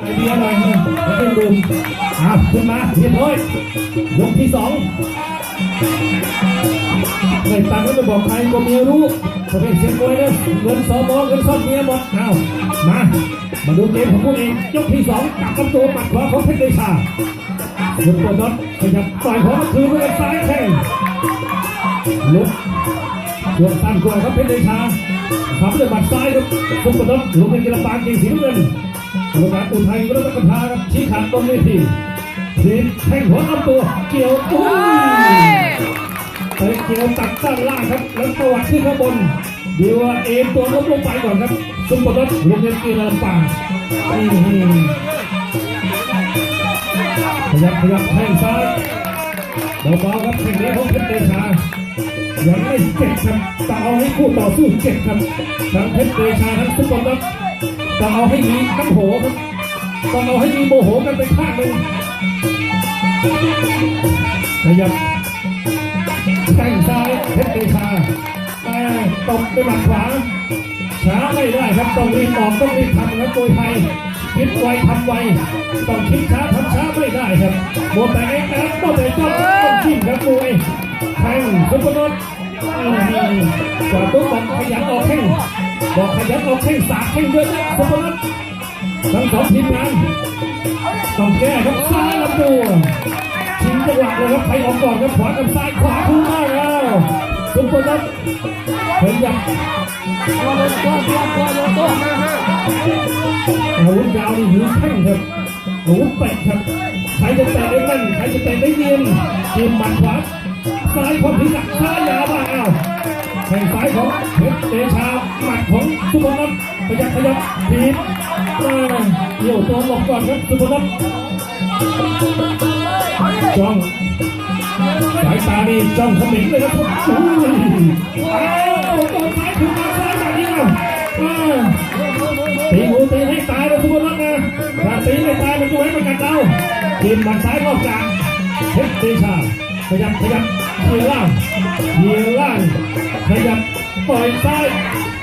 ไอเบียร์หน่อยนะแล้วก็ดื่มอะขึ้นมาเรียบร้อยยกที่สองไม่ตังก็ไม่บอกใครก็เมียรู้เขาเป็นเสียงมวยนะเงินสอมอเงินซ่อนเมียหมดเอามา มาดูเกมของพวกเองยกที่สองกับลำตัวหมัดขวาของเพชรเดชาลุกตัวน็อตขยับต่อยหัวก็คือด้วยซ้ายแข้งลุกช่วงสั้นกว่าครับเพชรเดชาทำด้วยหมัดซ้ายครับซุปเปอร์น็อตลุกในกีฬาปางก่งสีน้ำเงิน กรรมการอุทัยรัตนกพาครับชี้ขาดตรงนี้ทีทีแท่งหัวลำตัวเกี่ยวอุ้ยไปเกี่ยวตัดด้านล่างครับ แล้วประวัติขึ้นข้างบนเดี๋ยวว่าเอ็นตัวล้มลงไปก่อนครับซุปเปอร์น็อตลงเงินกีฬาลำปางขยับขยับแข้งซ้ายเบาๆครับแข้งนี้ของเพชรเดชายังไม่เจ็บครับแต่เอาให้คู่ต่อสู้เจ็บครับทั้งเพชรเดชาทั้งซุปเปอร์น็อ ต้องเอาให้มีน้ำโหครับต้องเอาให้มีโมโหกันไปข้างหนึ่งขยับแข้งซ้ายเพชรเดชาแต่ตบด้วยหมัดขวาช้าไม่ได้ครับต้องรีบออกต้องรีบทำครับโดยไทยคิดไวทำไวต้องคิดช้าทำช้าไม่ได้ครับโมแต่เองนะครับโมแต่จ้องต้องจิ้มครับมวยแทงซุปเปอร์น็ อตอื้อหือกว่าตุ๊กบอกขยันออกแข้งบอกขยันออกแข้งสาดแข้งด้วยนะซุปเปอน็อตทั้งสองทีมงานต้องแก้ครับซ้ายลำตัวชิงจังหวะเลยครับใครออกก่อนครับขวากับซ้ายขวาคู่มากแล้วซุปเปอร์น็อตขยับอาวุธยาวนี่หิวแข้งครับอาวุธเตะครับใครจะเตะได้แม่นใครจะเตะได้เนียนทีมหมัดขวา ซ้ายของพิกัดซ้ายยาวมาอ้าวแข้งซ้ายของเพชรเดชาหมัดของสุพนัทขยับขยับทีมเดี่ยวตัวหลบก่อนครับสุพนัทจ้องสายตานี่จ้องเขมิงเลยครับอุ้ยอ้าวตัวซ้ายถูกมาซ้ายแบบนี้อ้าวอ้าตีหูตีให้ตายเลยทุกคนรักนะถ้าตีไม่ตายมันจะให้มันกัดเราทีมบันซ้ายรอกลางเพชรเดชาขยับขยับ เขี่ยล่างเขี่ยล่างขยับปล่อยซ้าย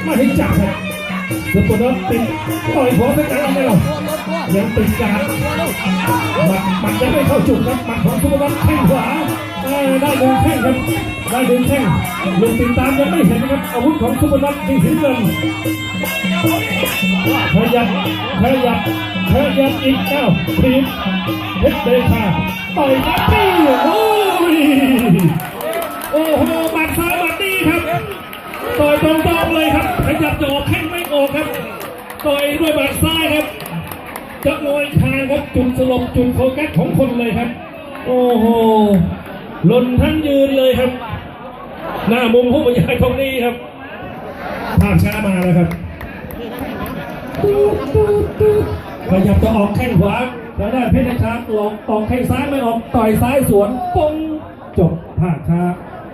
ไม่ให้จับครับทุกคนรักติดปล่อยหัวไปกันไม่หรอกยังติดการหมัดหมัดยังไม่เข้าจุดครับหมัดของทุกคนรักแข้งขวาเออได้ดึงแข้งครับได้ดึงแข้งลุงติดตามยังไม่เห็นนะครับอาวุธของทุกคนรักจริงถึงเงินขยับขยับขยับอีกเก้าทีมเพชรเดชาต่อยนัดนี้โอ้ย ขยับจะออกแข้งไม่ออกครับต่อยด้วยหมัดซ้ายครับจะงอยคางครับจุดสลบจุดโฟกัสของคนเลยครับ โอ้โหหล่นทั้งยืนเลยครับ หน้ามุมผู้บรรยายตรงนี้ครับภาพช้ามาแล้วครับขยับจะออกแข้งขวาแล้วได้านเพชรนะครับหลอกออกแข้งซ้ายไม่ออกต่อยซ้ายสวนปงจบภาคช้า